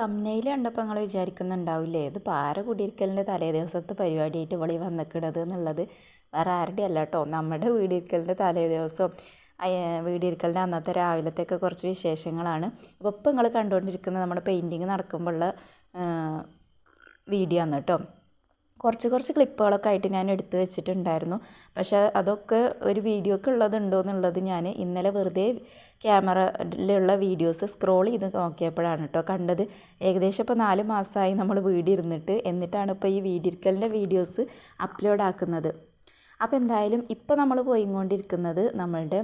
തമ്മനയിൽ കണ്ടപ്പോൾ നിങ്ങൾ വിചാരിക്കുന്നുണ്ടാവില്ലേ? ഇത് പാര കുടിയിരിക്കലിന്റെ തലേ ദിവസത്തെ പരിപാടിയായിട്ട് ഇവളി വന്നിക്കണത് എന്നുള്ളത്. വേറെ ആരുടെ അല്ല കേട്ടോ നമ്മുടെ വീടിരിക്കലിന്റെ തലേ ദിവസം വീടിരിക്കലിന്റെ അന്നത്തെ രാവിലത്തെയൊക്കെ കുറച്ച് വിശേഷങ്ങളാണ്. അപ്പോൾ ഇപ്പം നിങ്ങൾ കണ്ടുകൊണ്ടിരിക്കുന്നത് നമ്മുടെ പെയിന്റിങ് നടക്കുമ്പോഴുള്ള വീഡിയോ ആണ് കേട്ടോ കുറച്ച് കുറച്ച് ക്ലിപ്പുകളൊക്കെ ആയിട്ട് ഞാൻ എടുത്തു വെച്ചിട്ടുണ്ടായിരുന്നു. പക്ഷേ അതൊക്കെ ഒരു വീഡിയോക്ക് ഉള്ളതുണ്ടോ എന്നുള്ളത് ഞാൻ ഇന്നലെ വെറുതെ ക്യാമറയിലുള്ള വീഡിയോസ് സ്ക്രോൾ ചെയ്ത് നോക്കിയപ്പോഴാണ് കേട്ടോ കണ്ടത്. ഏകദേശം ഇപ്പോൾ നാല് മാസമായി നമ്മൾ വീടിരുന്നിട്ട്. എന്നിട്ടാണ് ഇപ്പോൾ ഈ വീടിരിക്കലിന്റെ വീഡിയോസ് അപ്ലോഡ് ആക്കുന്നത്. അപ്പോൾ എന്തായാലും ഇപ്പോൾ നമ്മൾ പോയിക്കൊണ്ടിരിക്കുന്നത് നമ്മളുടെ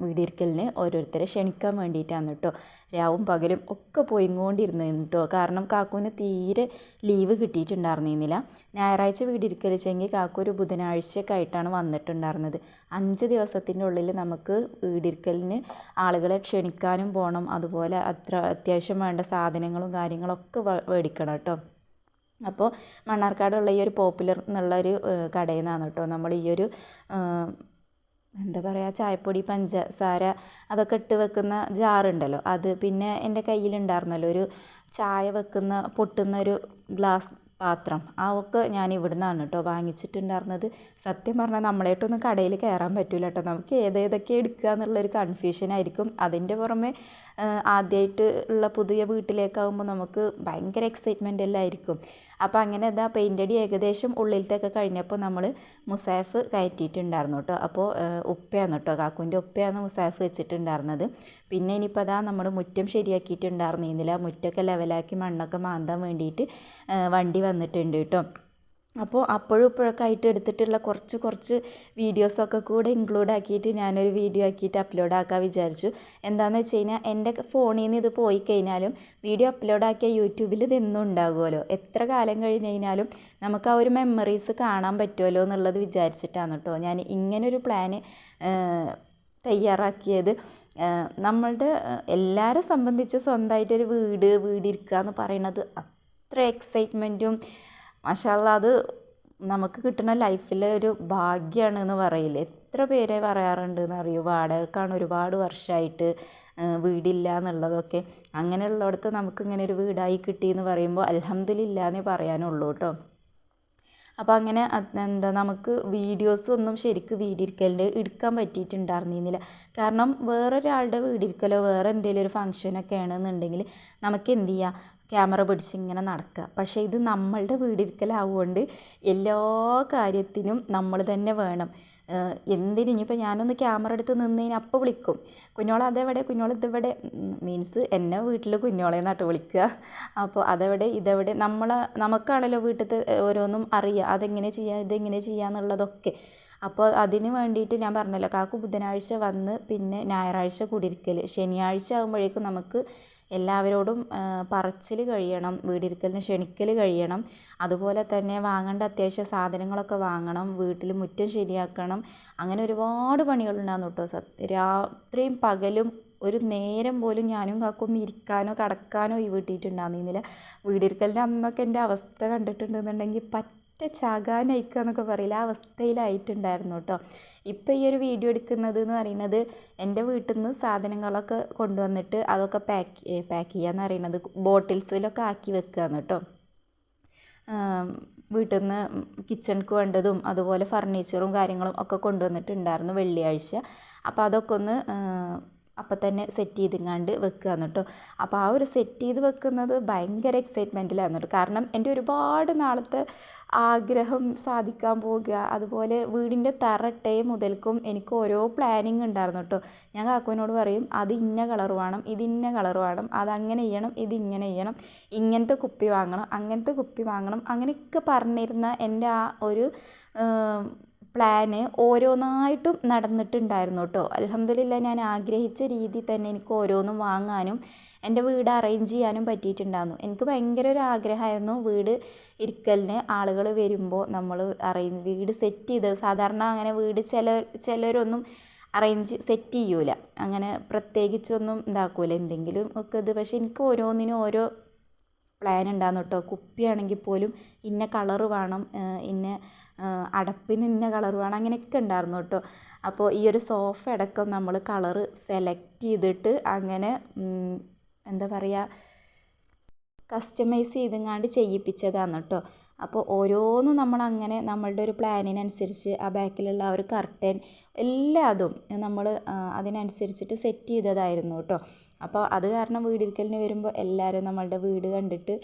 വീടിരിക്കലിന് ഓരോരുത്തരെ ക്ഷണിക്കാൻ വേണ്ടിയിട്ടാണ് കേട്ടോ രാവും പകലും ഒക്കെ പോയിക്കൊണ്ടിരുന്നു കേട്ടോ കാരണം കാക്കുവിന് തീരെ ലീവ് കിട്ടിയിട്ടുണ്ടായിരുന്നില്ല. ഞായറാഴ്ച വീടിരിക്കൽ വെച്ചെങ്കിൽ കാക്കു ഒരു ബുധനാഴ്ചയൊക്കെ ആയിട്ടാണ് വന്നിട്ടുണ്ടായിരുന്നത്. അഞ്ച് ദിവസത്തിന്റെ ഉള്ളിൽ നമുക്ക് വീടിരിക്കലിന് ആളുകളെ ക്ഷണിക്കാനും പോകണം അതുപോലെ അത്ര അത്യാവശ്യം വേണ്ട സാധനങ്ങളും കാര്യങ്ങളൊക്കെ മേടിക്കണം കേട്ടോ അപ്പോൾ മണ്ണാർക്കാടുള്ള ഈ ഒരു പോപ്പുലർ എന്നുള്ളൊരു കടയിൽ നിന്നാണ് കേട്ടോ. നമ്മൾ ഈ ഒരു എന്താ പറയുക ചായപ്പൊടി പഞ്ചസാര അതൊക്കെ ഇട്ട് വെക്കുന്ന ജാറുണ്ടല്ലോ അത് പിന്നെ എന്റെ കയ്യിലുണ്ടായിരുന്നല്ലോ. ഒരു ചായ വെക്കുന്ന പൊട്ടുന്ന ഒരു ഗ്ലാസ് പാത്രം. ആ ഒക്കെ ഞാൻ ഇവിടെ നിന്നാണ് കേട്ടോ വാങ്ങിച്ചിട്ടുണ്ടായിരുന്നത്. സത്യം പറഞ്ഞാൽ നമ്മളായിട്ടൊന്നും കടയിൽ കയറാൻ പറ്റില്ല കേട്ടോ നമുക്ക് ഏതേതൊക്കെ എടുക്കുക എന്നുള്ളൊരു കൺഫ്യൂഷൻ ആയിരിക്കും. അതിന്റെ പുറമെ ആദ്യമായിട്ട് ഉള്ള പുതിയ വീട്ടിലേക്കാകുമ്പോൾ നമുക്ക് ഭയങ്കര എക്സൈറ്റ്മെന്റ് എല്ലാം ആയിരിക്കും. അപ്പോൾ അങ്ങനെ എന്താ പെയിന്റ് അടി ഏകദേശം ഉള്ളിലത്തേക്ക് കഴിഞ്ഞപ്പോൾ നമ്മൾ മുസാഫ് കയറ്റിയിട്ടുണ്ടായിരുന്നു കേട്ടോ അപ്പോൾ ഉപ്പയാണ് കേട്ടോ കാക്കുവിന്റെ ഉപ്പയാണ് മുസാഫ് വെച്ചിട്ടുണ്ടായിരുന്നത്. പിന്നെ ഇനിയിപ്പോൾ അതാ നമ്മൾ മുറ്റം ശരിയാക്കിയിട്ടുണ്ടായിരുന്നില്ല മുറ്റമൊക്കെ ലെവലാക്കി മണ്ണൊക്കെ മാന്താൻ വേണ്ടിയിട്ട് വണ്ടി വന്നിട്ടുണ്ട് കേട്ടോ. അപ്പോൾ അപ്പോഴും ഇപ്പോഴൊക്കെ ആയിട്ട് എടുത്തിട്ടുള്ള കുറച്ച് കുറച്ച് വീഡിയോസൊക്കെ കൂടെ ഇൻക്ലൂഡ് ആക്കിയിട്ട് ഞാനൊരു വീഡിയോ ആക്കിയിട്ട് അപ്ലോഡ് ആക്കാൻ വിചാരിച്ചു. എന്താണെന്ന് വെച്ച് കഴിഞ്ഞാൽ എന്റെ ഫോണിൽ നിന്ന് ഇത് പോയി കഴിഞ്ഞാലും വീഡിയോ അപ്ലോഡ് ആക്കിയ യൂട്യൂബിൽ ഇതെന്നും ഉണ്ടാകുമല്ലോ എത്ര കാലം കഴിഞ്ഞ് കഴിഞ്ഞാലും നമുക്ക് ആ ഒരു മെമ്മറീസ് കാണാൻ പറ്റുമല്ലോ എന്നുള്ളത് വിചാരിച്ചിട്ടാണ് കേട്ടോ ഞാൻ ഇങ്ങനൊരു പ്ലാന് തയ്യാറാക്കിയത്. നമ്മളുടെ എല്ലാവരെ സംബന്ധിച്ച് സ്വന്തമായിട്ടൊരു വീട് വീടിരിക്കുക എന്ന് പറയുന്നത് അത്ര എക്സൈറ്റ്മെന്റും മാഷാല്ല അത് നമുക്ക് കിട്ടുന്ന ലൈഫിലെ ഒരു ഭാഗ്യമാണ് എന്ന് പറയില്ല? എത്ര പേരെ പറയാറുണ്ട് എന്നറിയോ വാടകക്കാണ് ഒരുപാട് വർഷമായിട്ട് വീടില്ല എന്നുള്ളതൊക്കെ. അങ്ങനെയുള്ളിടത്ത് നമുക്ക് ഇങ്ങനെ ഒരു വീടായി കിട്ടി എന്ന് പറയുമ്പോൾ അലഹമ്മദില്ല എന്നേ പറയാനുള്ളൂ കേട്ടോ. അപ്പോൾ അങ്ങനെ എന്താ നമുക്ക് വീഡിയോസ് ഒന്നും ശരിക്ക് വീടിരിക്കലിന്റെ എടുക്കാൻ പറ്റിയിട്ടുണ്ടായിരുന്നില്ല. കാരണം വേറൊരാളുടെ വീടിരിക്കലോ വേറെ എന്തെങ്കിലും ഒരു ഫംഗ്ഷനൊക്കെ ആണെന്നുണ്ടെങ്കിൽ നമുക്ക് എന്ത് ചെയ്യാം? ക്യാമറ പിടിച്ച് ഇങ്ങനെ നടക്കുക. പക്ഷേ ഇത് നമ്മളുടെ വീടിരിക്കലാവുകൊണ്ട് എല്ലാ കാര്യത്തിനും നമ്മൾ തന്നെ വേണം. എന്തിന്? ഇനിയിപ്പോൾ ഞാനൊന്ന് ക്യാമറ എടുത്ത് നിന്നതിന് അപ്പോൾ വിളിക്കും. കുഞ്ഞോളെ അതെവിടെ? കുഞ്ഞോളെ ഇതെവിടെ? മീൻസ് എന്നെ വീട്ടിൽ കുഞ്ഞോളെ നട്ട് വിളിക്കുക. അപ്പോൾ അതെവിടെ? ഇതെവിടെ? നമ്മളെ നമുക്കാണല്ലോ വീട്ടിലത്തെ ഓരോന്നും അറിയുക അതെങ്ങനെ ചെയ്യുക ഇതെങ്ങനെ ചെയ്യുക എന്നുള്ളതൊക്കെ. അപ്പോൾ അതിന് വേണ്ടിയിട്ട് ഞാൻ പറഞ്ഞല്ലോ കാക്കു ബുധനാഴ്ച വന്ന് പിന്നെ ഞായറാഴ്ച കുടിയിരിക്കൽ ശനിയാഴ്ച ആകുമ്പോഴേക്കും നമുക്ക് എല്ലാവരോടും പറച്ചിൽ കഴിയണം വീടിരിക്കലിന് ക്ഷണിക്കൽ കഴിയണം. അതുപോലെ തന്നെ വാങ്ങേണ്ട അത്യാവശ്യ സാധനങ്ങളൊക്കെ വാങ്ങണം വീട്ടിൽ മുറ്റം ശരിയാക്കണം. അങ്ങനെ ഒരുപാട് പണികളുണ്ടാകുന്നു കേട്ടോ. സത്യം രാത്രിയും പകലും ഒരു നേരം പോലും ഞാനും കാക്കൊന്നും ഇരിക്കാനോ കടക്കാനോ ഈ വീട്ടിയിട്ടുണ്ടാകുന്നില്ല വീടിരിക്കലിന്റെ അന്നൊക്കെ എന്റെ അവസ്ഥ കണ്ടിട്ടുണ്ടെന്നുണ്ടെങ്കിൽ പറ്റ ചാകാനയക്കുക എന്നൊക്കെ പറയില്ല? ആ അവസ്ഥയിലായിട്ടുണ്ടായിരുന്നു കേട്ടോ. ഇപ്പോൾ ഈ ഒരു വീഡിയോ എടുക്കുന്നത് എന്ന് പറയുന്നത് എന്റെ വീട്ടിൽ നിന്ന് സാധനങ്ങളൊക്കെ കൊണ്ടുവന്നിട്ട് അതൊക്കെ പാക്ക് പാക്ക് ചെയ്യുക എന്ന് പറയുന്നത് ബോട്ടിൽസിലൊക്കെ ആക്കി വെക്കുക കേട്ടോ. വീട്ടിൽ നിന്ന് കിച്ചണിക്ക് വേണ്ടതും അതുപോലെ ഫർണിച്ചറും കാര്യങ്ങളും ഒക്കെ കൊണ്ടുവന്നിട്ടുണ്ടായിരുന്നു വെള്ളിയാഴ്ച. അപ്പോൾ അതൊക്കെ ഒന്ന് അപ്പം തന്നെ സെറ്റ് ചെയ്തിങ്ങാണ്ട് വെക്കുക കേട്ടോ. അപ്പോൾ ആ ഒരു സെറ്റ് ചെയ്ത് വെക്കുന്നത് ഭയങ്കര എക്സൈറ്റ്മെന്റിലാണ് കേട്ടോ. കാരണം എന്റെ ഒരുപാട് നാളത്തെ ആഗ്രഹം സാധിക്കാൻ പോകുക അതുപോലെ വീടിന്റെ തറട്ടെ മുതൽക്കും എനിക്ക് ഓരോ പ്ലാനിങ് ഉണ്ടായിരുന്നു കേട്ടോ. ഞാൻ കാക്കുവിനോട് പറയും അത് ഇന്ന കളർ വേണം ഇത് ഇന്ന കളർ വേണം അത് അങ്ങനെ ചെയ്യണം ഇത് ഇങ്ങനെ ചെയ്യണം ഇങ്ങനത്തെ കുപ്പി വാങ്ങണം അങ്ങനത്തെ കുപ്പി വാങ്ങണം അങ്ങനെയൊക്കെ പറഞ്ഞിരുന്ന എന്റെ ആ ഒരു പ്ലാന് ഓരോന്നായിട്ടും നടന്നിട്ടുണ്ടായിരുന്നു കേട്ടോ. അലഹമ്മദില്ല ഞാൻ ആഗ്രഹിച്ച രീതി തന്നെ എനിക്ക് ഓരോന്നും വാങ്ങാനും എന്റെ വീട് അറേഞ്ച് ചെയ്യാനും പറ്റിയിട്ടുണ്ടായിരുന്നു. എനിക്ക് ഭയങ്കര ഒരു ആഗ്രഹമായിരുന്നു വീട് ഇരിക്കലിന്. ആളുകൾ വരുമ്പോൾ നമ്മൾ അറേഞ്ച് വീട് സെറ്റ് ചെയ്ത് സാധാരണ അങ്ങനെ വീട് ചില ചിലരൊന്നും അറേഞ്ച് സെറ്റ് ചെയ്യൂല. അങ്ങനെ പ്രത്യേകിച്ചൊന്നും ഇതാക്കൂല. എന്തെങ്കിലും ഒക്കെ ഇത് പക്ഷെ എനിക്ക് ഓരോന്നിനും ഓരോ പ്ലാൻ ഉണ്ടാകുന്നു കേട്ടോ. കുപ്പിയാണെങ്കിൽ പോലും ഇന്ന കളറ് വേണം ഇന്ന അടപ്പിന് ഇന്ന കളർ വേണം അങ്ങനെയൊക്കെ ഉണ്ടായിരുന്നു കേട്ടോ. അപ്പോൾ ഈ ഒരു സോഫ അടക്കം നമ്മൾ കളറ് സെലക്ട് ചെയ്തിട്ട് അങ്ങനെ എന്താ പറയുക കസ്റ്റമൈസ് ചെയ്തെങ്ങാണ്ട് ചെയ്യിപ്പിച്ചതാണ് കേട്ടോ. അപ്പോൾ ഓരോന്നും നമ്മളങ്ങനെ നമ്മളുടെ ഒരു പ്ലാനിനനുസരിച്ച് ആ ബാക്കിലുള്ള ആ ഒരു കർട്ടൻ എല്ലാതും നമ്മൾ അതിനനുസരിച്ചിട്ട് സെറ്റ് ചെയ്തതായിരുന്നു കേട്ടോ. അപ്പോൾ അത് കാരണം വീടിരിക്കലിന് വരുമ്പോൾ എല്ലാവരും നമ്മളുടെ വീട് കണ്ടിട്ട്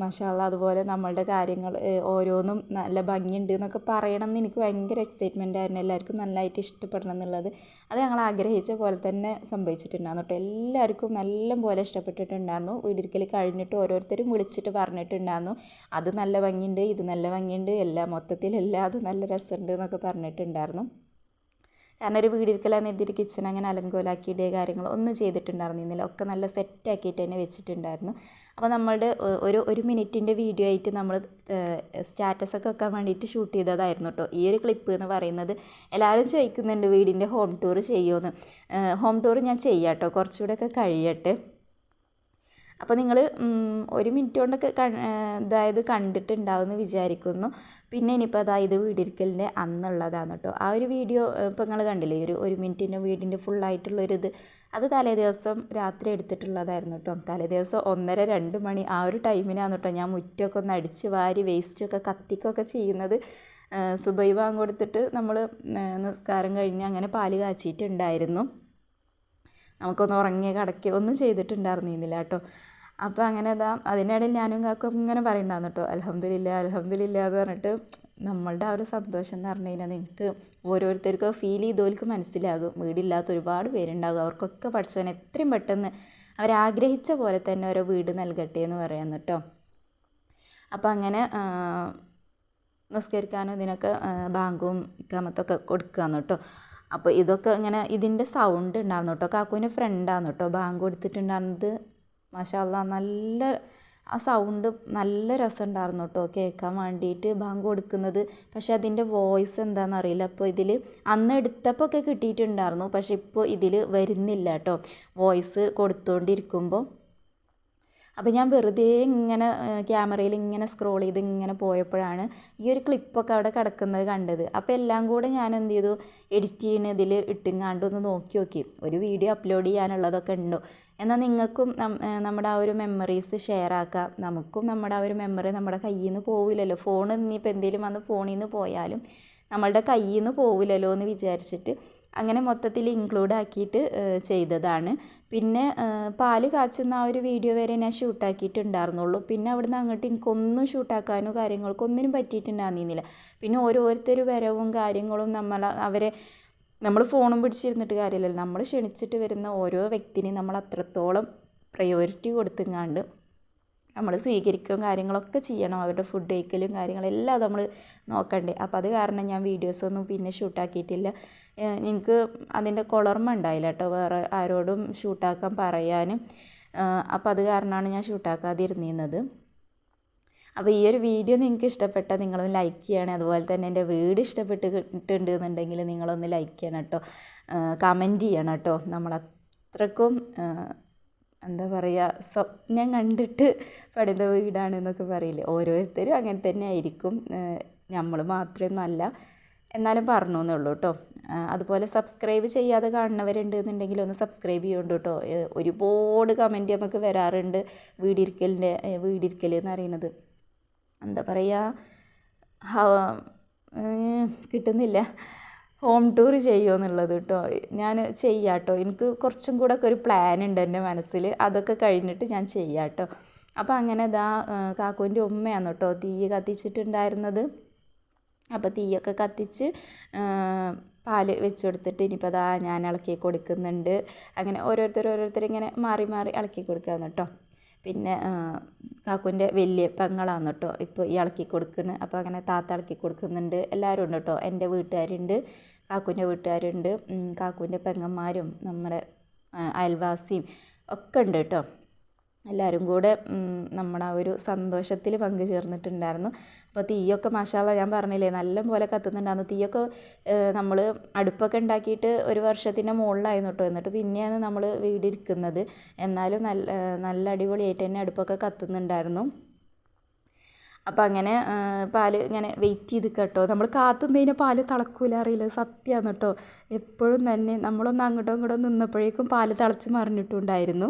മാഷാല്ല അതുപോലെ നമ്മളുടെ കാര്യങ്ങൾ ഓരോന്നും നല്ല ഭംഗിയുണ്ട് എന്നൊക്കെ പറയണം എന്ന് എനിക്ക് ഭയങ്കര എക്സൈറ്റ്മെന്റ് ആയിരുന്നു. എല്ലാവർക്കും നല്ലതായിട്ട് ഇഷ്ടപ്പെടണം എന്നുള്ളത്. അത് ഞങ്ങൾ ആഗ്രഹിച്ച പോലെ തന്നെ സംഭവിച്ചിട്ടുണ്ടായിരുന്നു കേട്ടോ. എല്ലാവർക്കും നല്ല പോലെ ഇഷ്ടപ്പെട്ടിട്ടുണ്ടായിരുന്നു. വീടിരിക്കൽ കഴിഞ്ഞിട്ട് ഓരോരുത്തരും വിളിച്ചിട്ട് പറഞ്ഞിട്ടുണ്ടായിരുന്നു. അത് നല്ല ഭംഗിയുണ്ട് ഇത് നല്ല ഭംഗിയുണ്ട് എല്ലാ മൊത്തത്തിൽ എല്ലാം അത് നല്ല രസമുണ്ട് എന്നൊക്കെ പറഞ്ഞിട്ടുണ്ടായിരുന്നു. കാരണം ഒരു വീടിരിക്കലാന്ന് എഴുതിയിട്ട് കിച്ചൺ അങ്ങനെ അലങ്കോലാക്കിയിടേ കാര്യങ്ങൾ ഒന്നും ചെയ്തിട്ടുണ്ടായിരുന്നില്ല. ഒക്കെ നല്ല സെറ്റാക്കിയിട്ട് തന്നെ വെച്ചിട്ടുണ്ടായിരുന്നു. അപ്പോൾ നമ്മളുടെ ഒരു ഒരു മിനിറ്റിന്റെ വീഡിയോ ആയിട്ട് നമ്മൾ സ്റ്റാറ്റസൊക്കെ വെക്കാൻ വേണ്ടിയിട്ട് ഷൂട്ട് ചെയ്തതായിരുന്നു കേട്ടോ. ഈ ഒരു ക്ലിപ്പ് എന്ന് പറയുന്നത് എല്ലാവരും ചോദിക്കുന്നുണ്ട് വീടിന്റെ ഹോം ടൂർ ചെയ്യുമെന്ന് ഹോം ടൂർ ഞാൻ ചെയ്യാം കേട്ടോ. കുറച്ചുകൂടെയൊക്കെ കഴിയട്ടെ. അപ്പോൾ നിങ്ങൾ ഒരു മിനിറ്റ് കൊണ്ടൊക്കെ അതായത് കണ്ടിട്ടുണ്ടാവുമെന്ന് വിചാരിക്കുന്നു. പിന്നെ ഇനിയിപ്പോൾ അതായത് വീടിരിക്കലിന്റെ അന്നുള്ളതാണ് കേട്ടോ ആ ഒരു വീഡിയോ ഇപ്പോൾ നിങ്ങൾ കണ്ടില്ലേ? ഒരു ഒരു മിനിറ്റിന്റെ വീടിന്റെ ഫുള്ളായിട്ടുള്ളൊരിത് അത് തലേ ദിവസം രാത്രി എടുത്തിട്ടുള്ളതായിരുന്നു കേട്ടോ തലേ ദിവസം ഒന്നര രണ്ട് മണി ആ ഒരു ടൈമിനാണ് കേട്ടോ ഞാൻ മുറ്റമൊക്കെ ഒന്ന് അടിച്ച് വാരി വേസ്റ്റൊക്കെ കത്തിക്കൊക്കെ ചെയ്യുന്നത്. സുബൈ കൊടുത്തിട്ട് നമ്മൾ നിസ്കാരം കഴിഞ്ഞ് അങ്ങനെ പാൽ കാച്ചിട്ടുണ്ടായിരുന്നു. നമുക്കൊന്ന് ഉറങ്ങിയ കടക്കുക ഒന്നും ചെയ്തിട്ടുണ്ടായിരുന്നില്ല കേട്ടോ അപ്പോൾ അങ്ങനെ അതാ അതിനിടയിൽ ഞാനും കാക്കും ഇങ്ങനെ പറയുന്നുണ്ടായിരുന്നു കേട്ടോ അലഹമ്മദില്ല അലഹമ്മദില്ല എന്ന് പറഞ്ഞിട്ട് നമ്മളുടെ ആ ഒരു സന്തോഷം എന്ന് പറഞ്ഞു കഴിഞ്ഞാൽ നിങ്ങൾക്ക് ഓരോരുത്തർക്കും ഫീൽ ചെയ്തവർക്ക് മനസ്സിലാകും. വീടില്ലാത്ത ഒരുപാട് പേരുണ്ടാകും. അവർക്കൊക്കെ പഠിച്ചവൻ എത്രയും പെട്ടെന്ന് അവരാഗ്രഹിച്ച പോലെ തന്നെ ഓരോ വീട് നൽകട്ടെ എന്ന് പറയുന്നു കേട്ടോ അപ്പോൾ അങ്ങനെ നിസ്കരിക്കാനും ഇതിനൊക്കെ ബാങ്കും ഇക്കാമത്തൊക്കെ കൊടുക്കുകയെന്ന് കേട്ടോ അപ്പോൾ ഇതൊക്കെ ഇങ്ങനെ ഇതിന്റെ സൗണ്ട് ഉണ്ടായിരുന്നു കേട്ടോ കാക്കുവിന്റെ ഫ്രണ്ടാണ് കേട്ടോ ബാങ്ക് കൊടുത്തിട്ടുണ്ടായിരുന്നത് മാഷാല്ല നല്ല ആ സൗണ്ട് നല്ല രസമുണ്ടായിരുന്നു കേട്ടോ കേൾക്കാൻ വേണ്ടിയിട്ട് ബാങ്ക് കൊടുക്കുന്നത്. പക്ഷെ അതിന്റെ വോയിസ് എന്താണെന്ന് അറിയില്ല അപ്പോൾ ഇതിൽ അന്ന് എടുത്തപ്പോൾ ഒക്കെ കിട്ടിയിട്ടുണ്ടായിരുന്നു പക്ഷെ ഇപ്പോൾ ഇതിൽ വരുന്നില്ല കേട്ടോ വോയിസ് കൊടുത്തുകൊണ്ടിരിക്കുമ്പോൾ അപ്പോൾ ഞാൻ വെറുതെ ഇങ്ങനെ ക്യാമറയിൽ ഇങ്ങനെ സ്ക്രോൾ ചെയ്ത് ഇങ്ങനെ പോയപ്പോഴാണ് ഈ ഒരു ക്ലിപ്പൊക്കെ അവിടെ കിടക്കുന്നത് കണ്ടത്. അപ്പോൾ എല്ലാം കൂടെ ഞാൻ എന്ത് ചെയ്തു? എഡിറ്റ് ചെയ്യുന്നതിൽ ഇട്ടിങ്ങാണ്ട് ഒന്ന് നോക്കി നോക്കി. ഒരു വീഡിയോ അപ്ലോഡ് ചെയ്യാനുള്ളതൊക്കെ ഉണ്ടോ? എന്നാൽ നിങ്ങൾക്കും നമ്മുടെ ആ ഒരു മെമ്മറീസ് ഷെയർ ആക്കാം. നമുക്കും നമ്മുടെ ആ ഒരു മെമ്മറി നമ്മുടെ കയ്യിൽ നിന്ന് പോവില്ലല്ലോ ഫോൺ ഇനിയിപ്പോൾ എന്തെങ്കിലും വന്ന് ഫോണിൽ നിന്ന് പോയാലും നമ്മളുടെ കയ്യിൽ നിന്ന് പോവില്ലല്ലോ എന്ന് വിചാരിച്ചിട്ട് അങ്ങനെ മൊത്തത്തിൽ ഇൻക്ലൂഡ് ആക്കിയിട്ട് ചെയ്തതാണ്. പിന്നെ പാൽ കാച്ചുന്ന ആ ഒരു വീഡിയോ വരെ ഞാൻ ഷൂട്ടാക്കിയിട്ടുണ്ടായിരുന്നുള്ളൂ പിന്നെ അവിടുന്ന് അങ്ങോട്ട് എനിക്കൊന്നും ഷൂട്ടാക്കാനോ കാര്യങ്ങൾക്കോ ഒന്നിനും പറ്റിയിട്ടുണ്ടായിരുന്നില്ല. പിന്നെ ഓരോരുത്തർ വരവും കാര്യങ്ങളും നമ്മൾ അവരെ നമ്മൾ ഫോണും പിടിച്ചിരുന്നിട്ട് കാര്യമില്ലല്ലോ. നമ്മൾ ക്ഷണിച്ചിട്ട് വരുന്ന ഓരോ വ്യക്തിനെയും നമ്മൾ അത്രത്തോളം പ്രയോറിറ്റി കൊടുത്തുങ്ങാണ്ട് നമ്മൾ സ്വീകരിക്കുകയും കാര്യങ്ങളൊക്കെ ചെയ്യണം. അവരുടെ ഫുഡ് കഴിക്കലും കാര്യങ്ങളെല്ലാം നമ്മൾ നോക്കണ്ടേ. അപ്പോൾ അത് കാരണം ഞാൻ വീഡിയോസൊന്നും പിന്നെ ഷൂട്ടാക്കിയിട്ടില്ല എനിക്ക് അതിന്റെ കുളർമ ഉണ്ടായില്ല കേട്ടോ വേറെ ആരോടും ഷൂട്ടാക്കാൻ പറയാനും. അപ്പോൾ അത് കാരണമാണ് ഞാൻ ഷൂട്ടാക്കാതിരുന്നിരുന്നത് അപ്പോൾ ഈ ഒരു വീഡിയോ നിങ്ങൾക്ക് ഇഷ്ടപ്പെട്ടാൽ നിങ്ങളൊന്ന് ലൈക്ക് ചെയ്യണേ. അതുപോലെ തന്നെ എന്റെ വീട് ഇഷ്ടപ്പെട്ടിട്ടുണ്ട് എന്നുണ്ടെങ്കിൽ നിങ്ങളൊന്ന് ലൈക്ക് ചെയ്യണം കേട്ടോ കമന്റ് ചെയ്യണം കേട്ടോ നമ്മളത്രക്കും എന്താ പറയുക സ്വപ്നം കണ്ടിട്ട് പണിത വീടാണ് എന്നൊക്കെ പറയില്ലേ. ഓരോരുത്തരും അങ്ങനെ തന്നെ ആയിരിക്കും. നമ്മൾ മാത്രമൊന്നുമല്ല. എന്നാലും പറഞ്ഞു എന്നേ ഉള്ളൂ കേട്ടോ അതുപോലെ സബ്സ്ക്രൈബ് ചെയ്യാതെ കാണുന്നവരുണ്ട് എന്നുണ്ടെങ്കിൽ ഒന്ന് സബ്സ്ക്രൈബ് ചെയ്യുന്നുണ്ട് കേട്ടോ ഒരുപാട് കമന്റ് നമുക്ക് വരാറുണ്ട്. വീടിരിക്കലിന്റെ വീടിരിക്കൽ എന്ന് പറയുന്നത്. എന്താ പറയുക കിട്ടുന്നില്ല. ഹോം ടൂർ ചെയ്യുമോ എന്നുള്ളത് കേട്ടോ ഞാൻ ചെയ്യാം കേട്ടോ എനിക്ക് കുറച്ചും കൂടെ ഒക്കെ ഒരു പ്ലാൻ ഉണ്ട് എന്റെ മനസ്സിൽ അതൊക്കെ കഴിഞ്ഞിട്ട് ഞാൻ ചെയ്യാം കേട്ടോ അപ്പോൾ അങ്ങനെ ഇതാ കാക്കുവിന്റെ ഉമ്മയാണ് കേട്ടോ തീ കത്തിച്ചിട്ടുണ്ടായിരുന്നത്. അപ്പോൾ തീയൊക്കെ കത്തിച്ച് പാൽ വെച്ച് കൊടുത്തിട്ട് ഇനിയിപ്പോൾ അതാ ഞാൻ ഇളക്കി കൊടുക്കുന്നുണ്ട്. അങ്ങനെ ഓരോരുത്തർ ഓരോരുത്തർ ഇങ്ങനെ മാറി മാറി ഇളക്കി കൊടുക്കാമെന്ന് കേട്ടോ പിന്നെ കാക്കുവിന്റെ വലിയ പെങ്ങളാണ് കേട്ടോ. ഇപ്പോൾ ഈ ഇളക്കി കൊടുക്കുന്നത് അപ്പോൾ അങ്ങനെ താത്ത ഇളക്കി കൊടുക്കുന്നുണ്ട്. എല്ലാവരും ഉണ്ട് കേട്ടോ. എന്റെ വീട്ടുകാരുണ്ട് കാക്കുവിന്റെ വീട്ടുകാരുണ്ട്. കാക്കുവിന്റെ പെങ്ങന്മാരും നമ്മുടെ അയൽവാസിയും ഒക്കെ ഉണ്ട് കേട്ടോ. എല്ലാവരും കൂടെ നമ്മുടെ ആ ഒരു സന്തോഷത്തിൽ പങ്കു ചേർന്നിട്ടുണ്ടായിരുന്നു അപ്പോൾ തീയൊക്കെ മഷാല ഞാൻ പറഞ്ഞില്ലേ നല്ല പോലെ കത്തുന്നുണ്ടായിരുന്നു. തീയൊക്കെ നമ്മൾ അടുപ്പൊക്കെ ഉണ്ടാക്കിയിട്ട് ഒരു വർഷത്തിന്റെ മുകളിലായിരുന്നു കേട്ടോ എന്നിട്ട് പിന്നെയാണ് നമ്മൾ വീടിരിക്കുന്നത്. എന്നാലും നല്ല നല്ല അടിപൊളിയായിട്ട് തന്നെ അടുപ്പൊക്കെ കത്തുന്നുണ്ടായിരുന്നു. അപ്പോൾ അങ്ങനെ പാൽ ഇങ്ങനെ വെയിറ്റ് ചെയ്ത് കേട്ടോ നമ്മൾ കാത്തുന്നതിന് പാൽ തിളക്കൂല അറിയില്ല സത്യമാണ് കേട്ടോ എപ്പോഴും തന്നെ നമ്മളൊന്ന് അങ്ങോട്ടോ ഇങ്ങോട്ടോ നിന്നപ്പോഴേക്കും പാൽ തിളച്ച് മറിഞ്ഞിട്ടുണ്ടായിരുന്നു.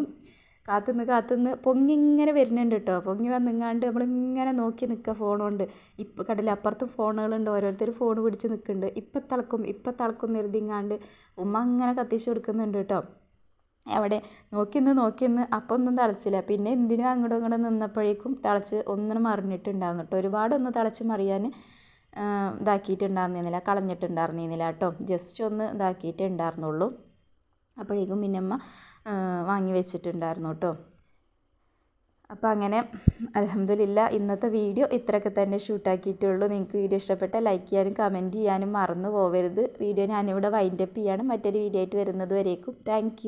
കാത്തുനിന്ന് കാത്തുനിന്ന് പൊങ്ങി ഇങ്ങനെ വരുന്നുണ്ട് കേട്ടോ. പൊങ്ങി വന്നിങ്ങാണ്ട് നമ്മളിങ്ങനെ നോക്കി നിൽക്കുക ഫോണുണ്ട് ഇപ്പം കണ്ടില്ല അപ്പുറത്തും ഫോണുകളുണ്ട് ഓരോരുത്തർ ഫോൺ പിടിച്ച് നിൽക്കുന്നുണ്ട്. ഇപ്പം തിളക്കും ഇപ്പം തിളക്കും എഴുതിങ്ങാണ്ട് ഉമ്മ അങ്ങനെ കത്തിച്ച് കൊടുക്കുന്നുണ്ട് കേട്ടോ. അവിടെ നോക്കിന്ന് നോക്കിന്ന് അപ്പം ഒന്നും തിളച്ചില്ല. പിന്നെ എന്തിനും അങ്ങോട്ടും ഇങ്ങോട്ടും നിന്നപ്പോഴേക്കും തിളച്ച് ഒന്നിനും മറിഞ്ഞിട്ടുണ്ടായിരുന്നു കേട്ടോ. ഒരുപാടൊന്ന് തിളച്ച് മറിയാൻ ഇതാക്കിയിട്ടുണ്ടായിരുന്നില്ല കളഞ്ഞിട്ടുണ്ടായിരുന്നില്ല കേട്ടോ. ജസ്റ്റ് ഒന്ന് ഇതാക്കിയിട്ടേ ഉണ്ടായിരുന്നുള്ളൂ അപ്പോഴേക്കും മിന്നമ്മ വാങ്ങി വെച്ചിട്ടുണ്ടായിരുന്നു കേട്ടോ. അപ്പോൾ അങ്ങനെ അലഹമ്മദില്ല ഇന്നത്തെ വീഡിയോ ഇത്രയൊക്കെ തന്നെ ഷൂട്ടാക്കിയിട്ടുള്ളൂ. നിങ്ങൾക്ക് വീഡിയോ ഇഷ്ടപ്പെട്ടാൽ ലൈക്ക് ചെയ്യാനും കമന്റ് ചെയ്യാനും മറന്നു പോകരുത് വീഡിയോ ഞാനിവിടെ വൈൻഡപ്പ് ചെയ്യാണ്. മറ്റൊരു വീഡിയോ ആയിട്ട് വരുന്നത് വരേക്കും. താങ്ക്